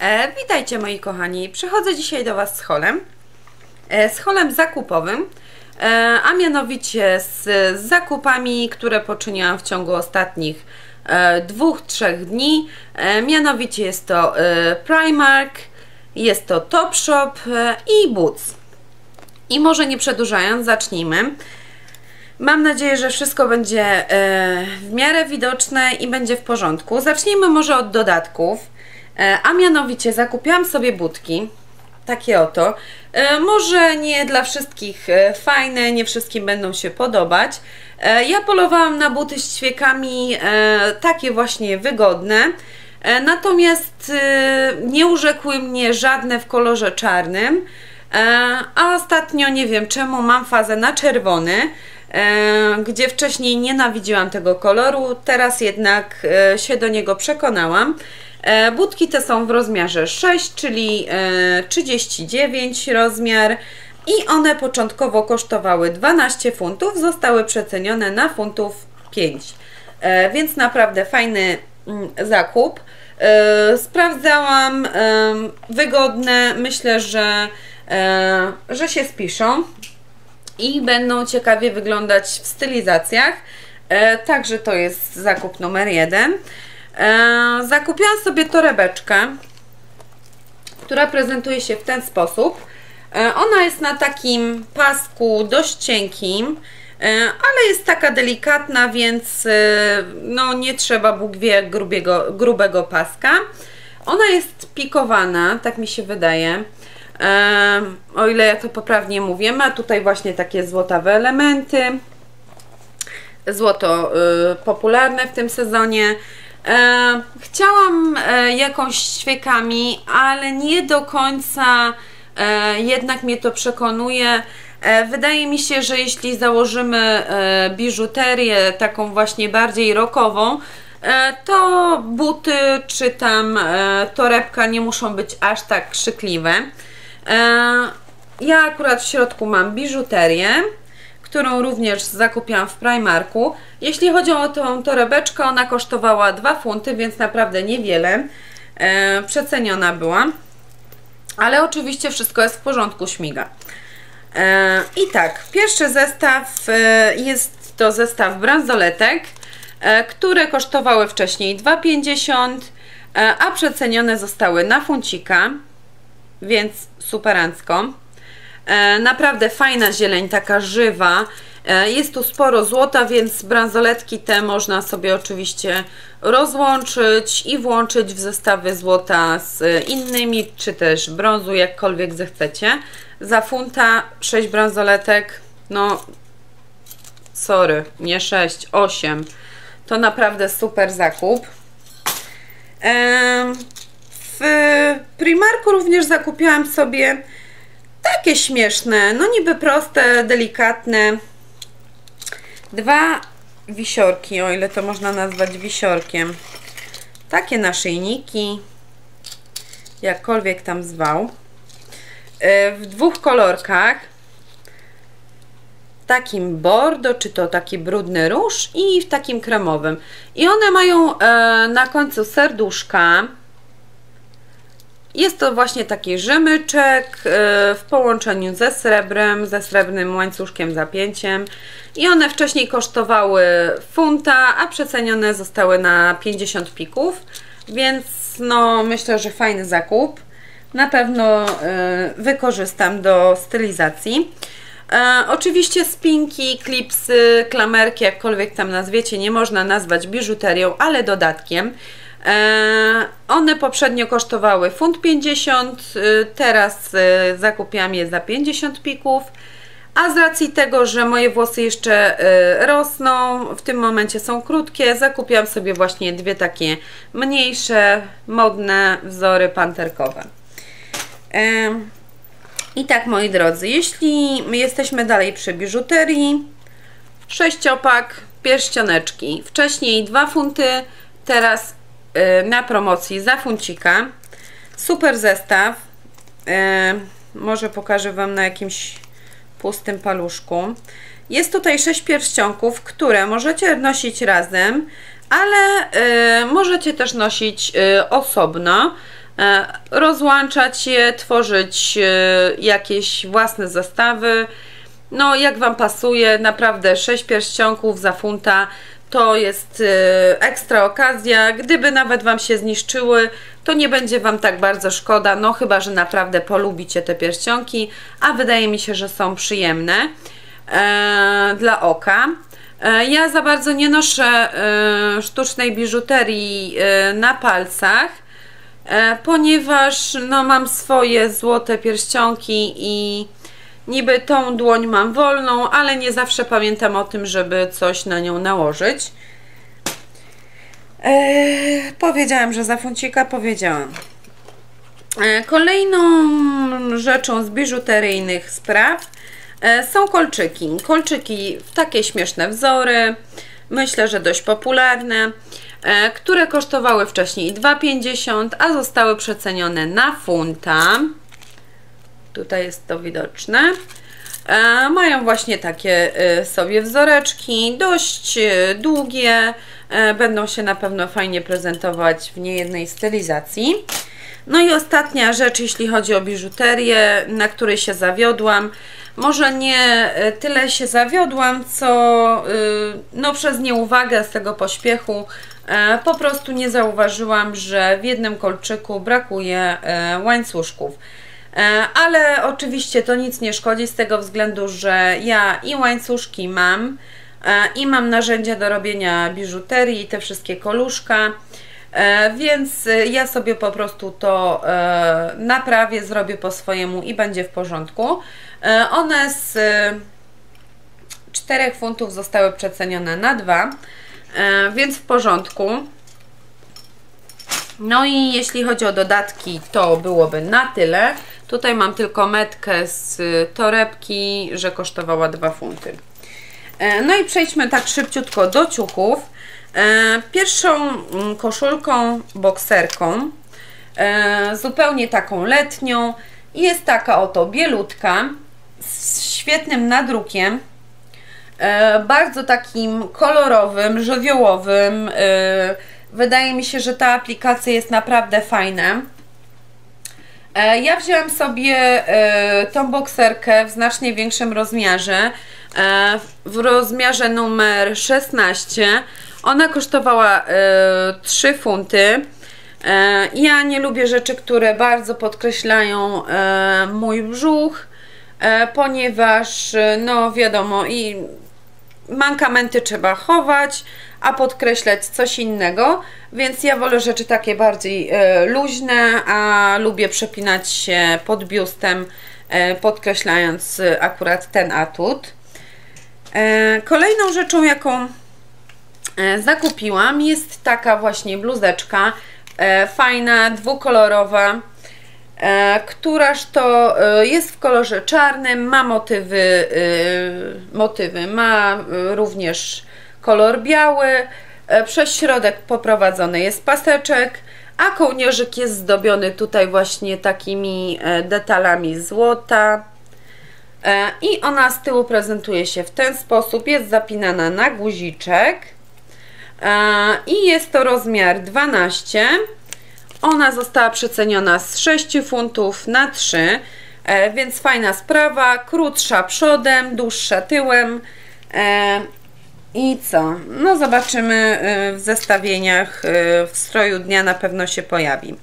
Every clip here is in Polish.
E, witajcie moi kochani, przychodzę dzisiaj do Was z holem, e, z holem zakupowym, e, a mianowicie z, z zakupami, które poczyniłam w ciągu ostatnich e, dwóch, trzech dni, e, mianowicie jest to e, Primark, jest to Topshop i Boots. I może nie przedłużając, zacznijmy. Mam nadzieję, że wszystko będzie w miarę widoczne i będzie w porządku. Zacznijmy może od dodatków. E, a mianowicie zakupiłam sobie budki. Takie oto. E, może nie dla wszystkich e, fajne, nie wszystkim będą się podobać. Ja polowałam na buty z ćwiekami takie właśnie wygodne. Natomiast nie urzekły mnie żadne w kolorze czarnym. A ostatnio nie wiem czemu mam fazę na czerwony, gdzie wcześniej nienawidziłam tego koloru, teraz jednak się do niego przekonałam. E, Budki te są w rozmiarze 6, czyli e, 39 rozmiar i one początkowo kosztowały 12 funtów, zostały przecenione na funtów 5. E, Więc naprawdę fajny mm, zakup. E, Sprawdzałam, e, wygodne, myślę, że, e, że się spiszą i będą ciekawie wyglądać w stylizacjach. E, Także to jest zakup numer jeden. E, Zakupiłam sobie torebeczkę, która prezentuje się w ten sposób. E, Ona jest na takim pasku dość cienkim, e, ale jest taka delikatna, więc no, nie trzeba Bóg wie grubiego, grubego paska. Ona jest pikowana, tak mi się wydaje. O ile ja to poprawnie mówię, ma tutaj właśnie takie złotawe elementy. Złoto y, popularne w tym sezonie. E, chciałam e, jakąś ćwiekami, ale nie do końca e, jednak mnie to przekonuje. E, wydaje mi się, że jeśli założymy e, biżuterię taką właśnie bardziej rockową, e, to buty czy tam torebka nie muszą być aż tak krzykliwe. Ja akurat w środku mam biżuterię, którą również zakupiłam w Primarku. Jeśli chodzi o tą torebeczkę, ona kosztowała 2 funty, więc naprawdę niewiele. E, przeceniona była. Ale oczywiście wszystko jest w porządku, śmiga. E, I tak, pierwszy zestaw e, jest to zestaw bransoletek, e, które kosztowały wcześniej 2,50, e, a przecenione zostały na funcika, więc superancko. E, Naprawdę fajna zieleń, taka żywa. E, Jest tu sporo złota, więc bransoletki te można sobie oczywiście rozłączyć i włączyć w zestawy złota z innymi, czy też brązu, jakkolwiek zechcecie. Za funta 6 bransoletek, no sorry, nie 6, 8. To naprawdę super zakup. W Primarku również zakupiłam sobie takie śmieszne, no niby proste, delikatne. Dwa wisiorki, o ile to można nazwać wisiorkiem. Takie naszyjniki, jakkolwiek tam zwał. E, W dwóch kolorkach. Takim bordo, czy to taki brudny róż i w takim kremowym. I one mają e, na końcu serduszka. Jest to właśnie taki rzemyczek e, w połączeniu ze srebrem, ze srebrnym łańcuszkiem zapięciem i one wcześniej kosztowały funta, a przecenione zostały na 50 pików, więc no myślę, że fajny zakup. Na pewno e, wykorzystam do stylizacji. E, oczywiście spinki, klipsy, klamerki, jakkolwiek tam nazwiecie, nie można nazwać biżuterią, ale dodatkiem. E, one poprzednio kosztowały funt 50, y, teraz y, zakupiłam je za 50 pików. A z racji tego, że moje włosy jeszcze y, rosną, w tym momencie są krótkie, zakupiłam sobie właśnie dwie takie mniejsze, modne wzory panterkowe. Em, I tak moi drodzy, jeśli jesteśmy dalej przy biżuterii, sześciopak, pierścioneczki. Wcześniej 2 funty, teraz na promocji za funcika. Super zestaw. Y, może pokażę Wam na jakimś pustym paluszku. Jest tutaj 6 pierścionków, które możecie nosić razem, ale y, możecie też nosić y, osobno. rozłączać je, tworzyć jakieś własne zestawy. No, jak Wam pasuje, naprawdę 6 pierścionków za funta to jest ekstra okazja. Gdyby nawet Wam się zniszczyły, to nie będzie Wam tak bardzo szkoda, no chyba, że naprawdę polubicie te pierścionki, a wydaje mi się, że są przyjemne e, dla oka. E, ja za bardzo nie noszę e, sztucznej biżuterii e, na palcach, ponieważ no, mam swoje złote pierścionki i niby tą dłoń mam wolną, ale nie zawsze pamiętam o tym, żeby coś na nią nałożyć. Eee, powiedziałam, że za funcika powiedziałam. Eee, kolejną rzeczą z biżuteryjnych spraw E, są kolczyki. Kolczyki w takie śmieszne wzory, myślę, że dość popularne, e, które kosztowały wcześniej 2,50, a zostały przecenione na funta. Tutaj jest to widoczne. E, mają właśnie takie sobie wzoreczki, dość długie, będą się na pewno fajnie prezentować w niejednej stylizacji. No i ostatnia rzecz, jeśli chodzi o biżuterię, na której się zawiodłam, może nie e, tyle się zawiodłam, co no, przez nieuwagę z tego pośpiechu e, po prostu nie zauważyłam, że w jednym kolczyku brakuje e, łańcuszków. Ale oczywiście to nic nie szkodzi z tego względu, że ja i łańcuszki mam i mam narzędzia do robienia biżuterii te wszystkie koluszka. Więc ja sobie po prostu to naprawię, zrobię po swojemu i będzie w porządku. E, one z 4 funtów zostały przecenione na 2, e, więc w porządku. No i jeśli chodzi o dodatki, to byłoby na tyle. Tutaj mam tylko metkę z torebki, że kosztowała 2 funty. E, no i przejdźmy tak szybciutko do ciuchów. Pierwszą mm, koszulką, bokserką, zupełnie taką letnią, jest taka oto bielutka, z świetnym nadrukiem, e, bardzo takim kolorowym, żywiołowym. E, wydaje mi się, że ta aplikacja jest naprawdę fajna. E, ja wzięłam sobie tą bokserkę w znacznie większym rozmiarze, w rozmiarze numer 16. Ona kosztowała 3 funty. Ja nie lubię rzeczy, które bardzo podkreślają mój brzuch E, ponieważ e, no wiadomo i mankamenty trzeba chować, a podkreślać coś innego, więc ja wolę rzeczy takie bardziej e, luźne, a lubię przepinać się pod biustem, podkreślając akurat ten atut. Kolejną rzeczą, jaką zakupiłam jest taka właśnie bluzeczka, fajna, dwukolorowa, E, któraż to e, jest w kolorze czarnym, ma motywy, e, motywy. Ma również kolor biały, przez środek poprowadzony jest paseczek, a kołnierzyk jest zdobiony tutaj właśnie takimi detalami złota. I ona z tyłu prezentuje się w ten sposób, jest zapinana na guziczek. I jest to rozmiar 12 ona została przeceniona z 6 funtów na 3, e, więc fajna sprawa, krótsza przodem, dłuższa tyłem. E, I co? No zobaczymy e, w zestawieniach w stroju dnia na pewno się pojawi.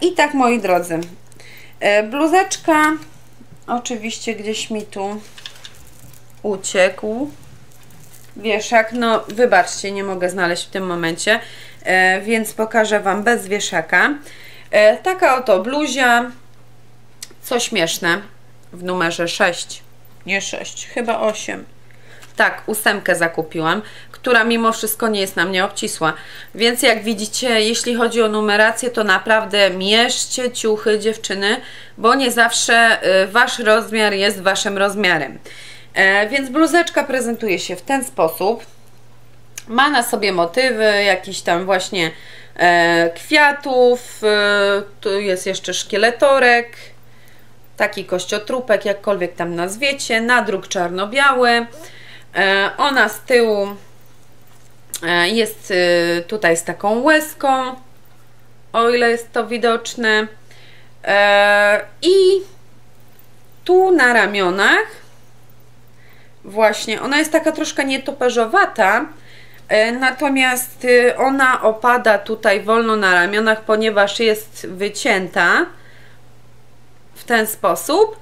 I tak moi drodzy, bluzeczka oczywiście gdzieś mi tu uciekł wieszak, no wybaczcie, nie mogę znaleźć w tym momencie E, więc pokażę Wam bez wieszaka. E, taka oto bluzia, co śmieszne, w numerze 6, nie 6, chyba 8. Tak, ósemkę zakupiłam, która mimo wszystko nie jest na mnie obcisła. Więc jak widzicie, jeśli chodzi o numerację, to naprawdę mierzcie ciuchy dziewczyny, bo nie zawsze y, Wasz rozmiar jest Waszym rozmiarem. E, więc bluzeczka prezentuje się w ten sposób. Ma na sobie motywy, jakiś tam właśnie e, kwiatów, e, tu jest jeszcze szkieletorek, taki kościotrupek, jakkolwiek tam nazwiecie, nadruk czarno-biały. Ona z tyłu jest tutaj z taką łezką. o ile jest to widoczne. I tu na ramionach właśnie, ona jest taka troszkę nietoperzowata, e, natomiast y, ona opada tutaj wolno na ramionach, ponieważ jest wycięta w ten sposób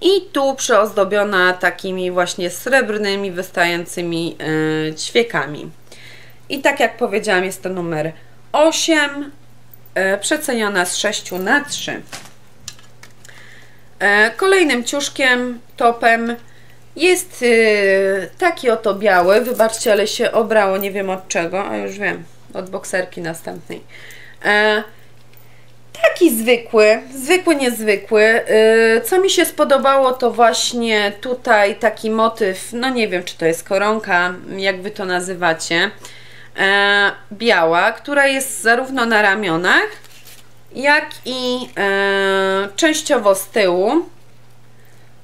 i tu przeozdobiona takimi właśnie srebrnymi, wystającymi e, ćwiekami. I tak jak powiedziałam, jest to numer 8, e, przeceniona z 6 na 3. E, kolejnym ciuszkiem, topem jest y, taki oto biały. Wybaczcie, ale się obrało, nie wiem od czego, a już wiem, od bokserki następnej. E, taki zwykły, zwykły, niezwykły. Y, co mi się spodobało, to właśnie tutaj taki motyw, no nie wiem, czy to jest koronka, jak wy to nazywacie, e, biała, która jest zarówno na ramionach, jak i e, częściowo z tyłu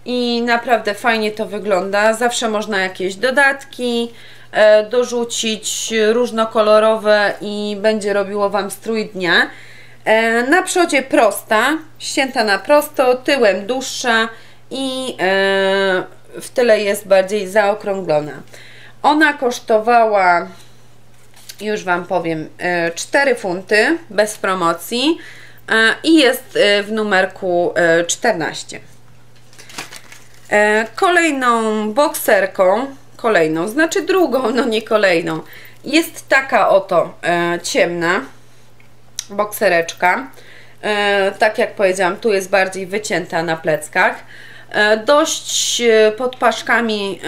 i naprawdę fajnie to wygląda. Zawsze można jakieś dodatki e, dorzucić różnokolorowe i będzie robiło Wam strój dnia. E, na przodzie prosta, ścięta na prosto, tyłem dłuższa i e, w tyle jest bardziej zaokrąglona. Ona kosztowała, już Wam powiem, 4 funty bez promocji i jest w numerku 14. Kolejną bokserką, kolejną, znaczy drugą, no nie kolejną, jest taka oto ciemna boksereczka. Tak jak powiedziałam, tu jest bardziej wycięta na pleckach. Dość pod paszkami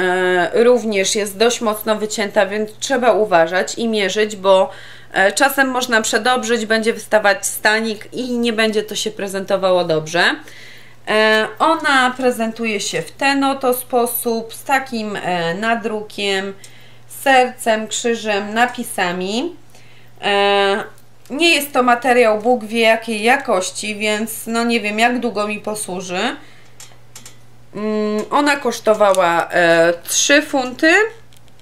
również jest dość mocno wycięta, więc trzeba uważać i mierzyć, bo czasem można przedobrzyć, będzie wystawać stanik i nie będzie to się prezentowało dobrze. Ona prezentuje się w ten oto sposób, z takim nadrukiem, sercem, krzyżem, napisami. Nie jest to materiał Bóg wie jakiej jakości, więc no nie wiem jak długo mi posłuży. Mm, ona kosztowała 3 funty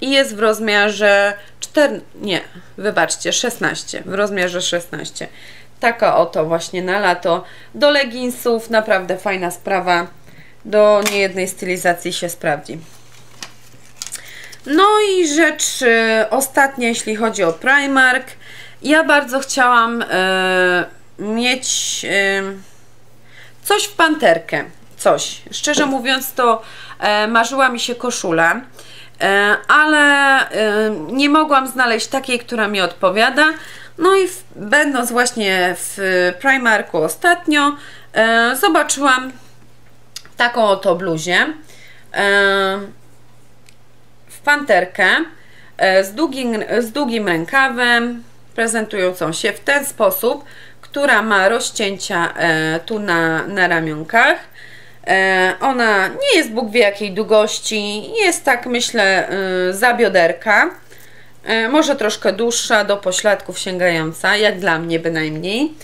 i jest w rozmiarze 4, nie, wybaczcie, 16, w rozmiarze 16. Taka oto właśnie na lato. Do leginsów naprawdę fajna sprawa. Do niejednej stylizacji się sprawdzi. No i rzecz y, ostatnia, jeśli chodzi o Primark. Ja bardzo chciałam y, mieć y, coś w panterkę. Coś. Szczerze mówiąc, to marzyła mi się koszula ale nie mogłam znaleźć takiej, która mi odpowiada. No i w, będąc właśnie w Primarku ostatnio, e, zobaczyłam taką oto bluzie e, w panterkę e, z, długim, z długim rękawem, prezentującą się w ten sposób, która ma rozcięcia e, tu na, na ramionkach. E, ona nie jest Bóg wie jakiej długości, jest tak myślę e, za bioderka. E, może troszkę dłuższa, do pośladków sięgająca, jak dla mnie bynajmniej.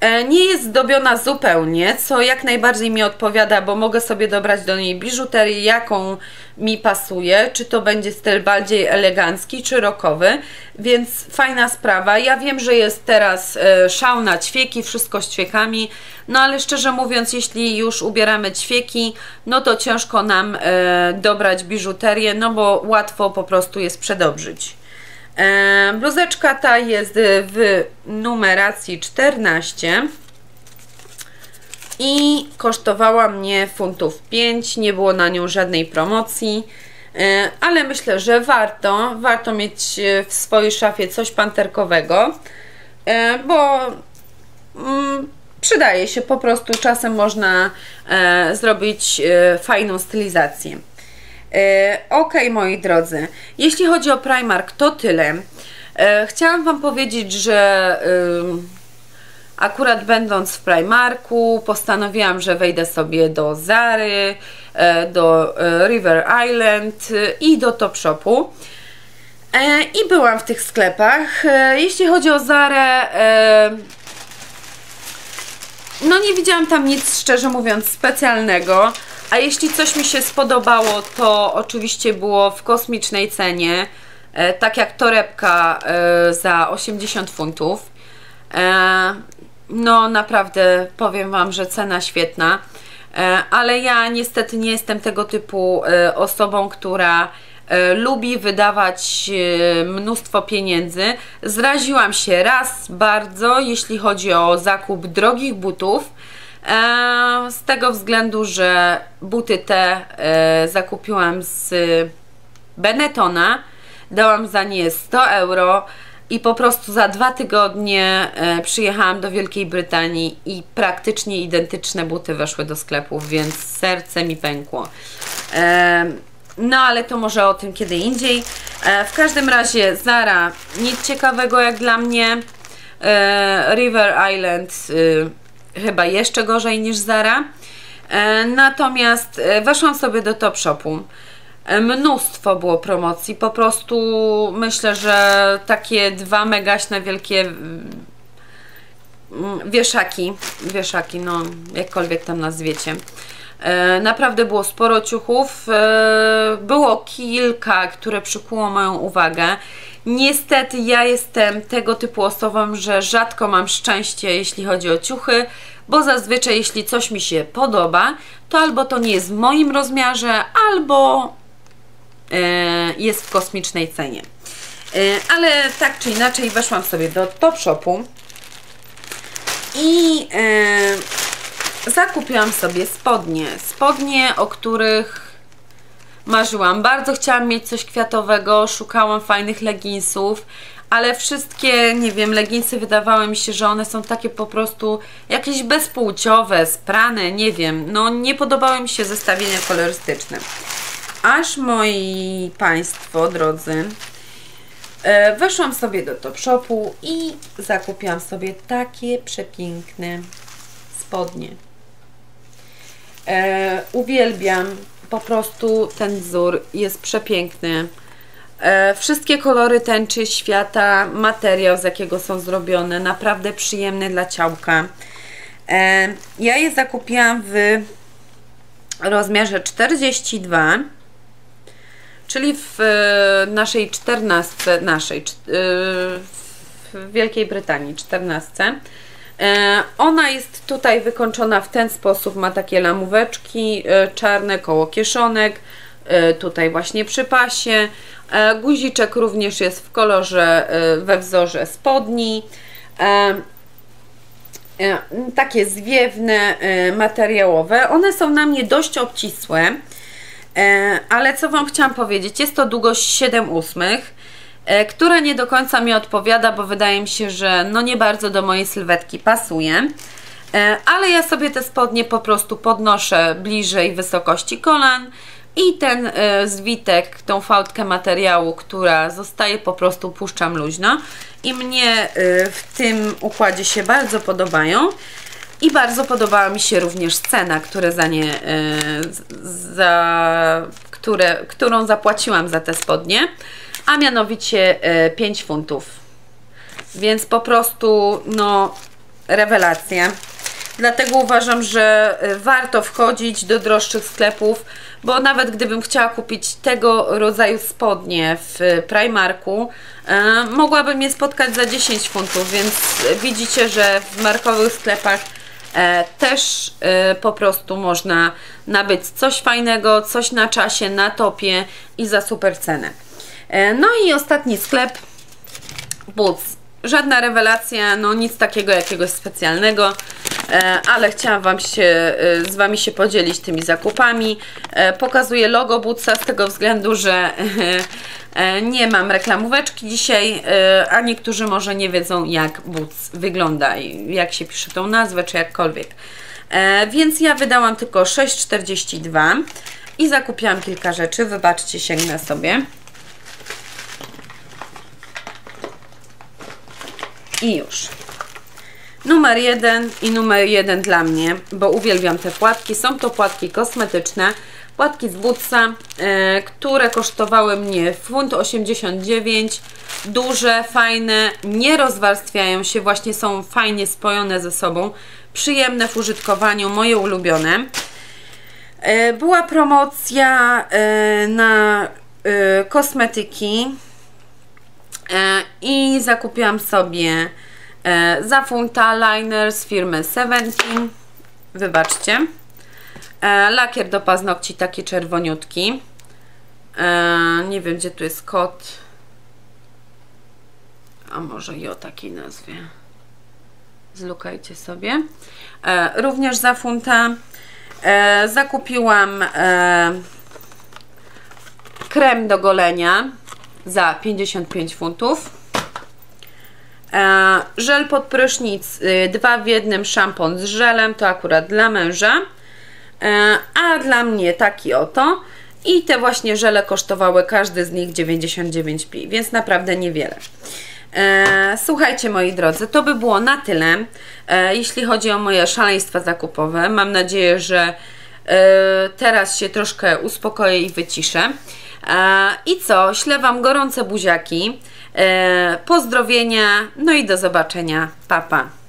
E, nie jest zdobiona zupełnie, co jak najbardziej mi odpowiada, bo mogę sobie dobrać do niej biżuterię, jaką mi pasuje, czy to będzie styl bardziej elegancki, czy rokowy, więc fajna sprawa. Ja wiem, że jest teraz e, szał na ćwieki, wszystko z ćwiekami, no ale szczerze mówiąc, jeśli już ubieramy ćwieki, no to ciężko nam dobrać biżuterię, no bo łatwo po prostu jest przedobrzyć. E, bluzeczka ta jest w numeracji 14 i kosztowała mnie funtów 5, nie było na nią żadnej promocji, e, ale myślę, że warto, warto mieć w swojej szafie coś panterkowego, e, bo mm, przydaje się po prostu, czasem można zrobić fajną stylizację. E, ok, moi drodzy, jeśli chodzi o Primark, to tyle. E, chciałam Wam powiedzieć, że akurat będąc w Primarku postanowiłam, że wejdę sobie do Zary, e, do River Island i do Topshopu. I byłam w tych sklepach. Jeśli chodzi o Zarę, no nie widziałam tam nic, szczerze mówiąc, specjalnego. A jeśli coś mi się spodobało, to oczywiście było w kosmicznej cenie, e, tak jak torebka e, za 80 funtów. E, no naprawdę powiem Wam, że cena świetna, ale ja niestety nie jestem tego typu osobą, która lubi wydawać mnóstwo pieniędzy. Zraziłam się raz bardzo, jeśli chodzi o zakup drogich butów, z tego względu, że buty te zakupiłam z Benettona, dałam za nie 100 euro, i po prostu za dwa tygodnie e, przyjechałam do Wielkiej Brytanii i praktycznie identyczne buty weszły do sklepów, więc serce mi pękło. E, no ale to może o tym kiedy indziej. E, w każdym razie Zara, nic ciekawego jak dla mnie. E, River Island e, chyba jeszcze gorzej niż Zara. E, natomiast weszłam sobie do Topshopu. E, mnóstwo było promocji, po prostu myślę, że takie dwa megaśne wielkie mm, wieszaki, wieszaki, no jakkolwiek tam nazwiecie. E, naprawdę było sporo ciuchów, e, było kilka, które przykuło moją uwagę. Niestety ja jestem tego typu osobą, że rzadko mam szczęście, jeśli chodzi o ciuchy, bo zazwyczaj jeśli coś mi się podoba, to albo to nie jest w moim rozmiarze, albo E, jest w kosmicznej cenie. E, ale tak czy inaczej weszłam sobie do Topshopu i e, zakupiłam sobie spodnie. Spodnie, o których marzyłam. Bardzo chciałam mieć coś kwiatowego, szukałam fajnych leginsów, ale wszystkie, nie wiem, leginsy wydawały mi się, że one są takie po prostu jakieś bezpłciowe, sprane, nie wiem. No nie podobały mi się zestawienia kolorystyczne aż moi Państwo drodzy, e, weszłam sobie do Topshopu i zakupiłam sobie takie przepiękne spodnie. E, uwielbiam po prostu ten wzór jest przepiękny. E, wszystkie kolory tęczy świata, materiał z jakiego są zrobione, naprawdę przyjemny dla ciałka. E, ja je zakupiłam w rozmiarze 42, czyli w e, naszej 14, naszej, w Wielkiej Brytanii 14 ona jest tutaj wykończona w ten sposób, ma takie lamóweczki czarne koło kieszonek, tutaj właśnie przy pasie. Guziczek również jest w kolorze, we wzorze spodni. Takie zwiewne, materiałowe. One są na mnie dość obcisłe. E, ale co Wam chciałam powiedzieć, jest to długość 7 ósmych, e, która nie do końca mi odpowiada, bo wydaje mi się, że no nie bardzo do mojej sylwetki pasuje. E, ale ja sobie te spodnie po prostu podnoszę bliżej wysokości kolan i ten zwitek, tą fałdkę materiału, która zostaje po prostu puszczam luźno i mnie w tym układzie się bardzo podobają. I bardzo podobała mi się również cena, które za nie, e, za, które, którą zapłaciłam za te spodnie, a mianowicie 5 e, funtów. Więc po prostu, no, rewelacja. Dlatego uważam, że e, warto wchodzić do droższych sklepów, bo nawet gdybym chciała kupić tego rodzaju spodnie w Primarku, mogłabym je spotkać za 10 funtów, więc widzicie, że w markowych sklepach E, też e, po prostu można nabyć coś fajnego, coś na czasie, na topie i za super cenę. E, no i ostatni sklep, Boots. Żadna rewelacja, no nic takiego jakiegoś specjalnego, ale chciałam Wam się, z Wami się podzielić tymi zakupami. Pokazuję logo Bootsa z tego względu, że E, nie mam reklamóweczki dzisiaj, e, a niektórzy może nie wiedzą jak Boots wygląda i jak się pisze tą nazwę, czy jakkolwiek. E, więc ja wydałam tylko 6,42 i zakupiłam kilka rzeczy. Wybaczcie, sięgnę sobie. I już. Numer jeden i numer jeden dla mnie, bo uwielbiam te płatki. Są to płatki kosmetyczne Płatki z Bootsa, e, które kosztowały mnie funt 89. Duże, fajne, nie rozwarstwiają się, właśnie są fajnie spojone ze sobą. Przyjemne w użytkowaniu, moje ulubione. E, była promocja e, na kosmetyki i zakupiłam sobie E, za funta liner z firmy Seventeen. Wybaczcie. E, lakier do paznokci taki czerwoniutki. E, nie wiem, gdzie tu jest kod. A może i o takiej nazwie. Zlukajcie sobie. E, również za funta e, zakupiłam e, krem do golenia za 55 funtów. E, żel pod prysznic, y, dwa w jednym szampon z żelem, to akurat dla męża. E, a dla mnie taki oto. I te właśnie żele kosztowały każdy z nich 99p, więc naprawdę niewiele. E, słuchajcie moi drodzy, to by było na tyle, jeśli chodzi o moje szaleństwa zakupowe. Mam nadzieję, że teraz się troszkę uspokoję i wyciszę. E, I co? Ślę Wam gorące buziaki, e, pozdrowienia, no i do zobaczenia. Papa. Pa.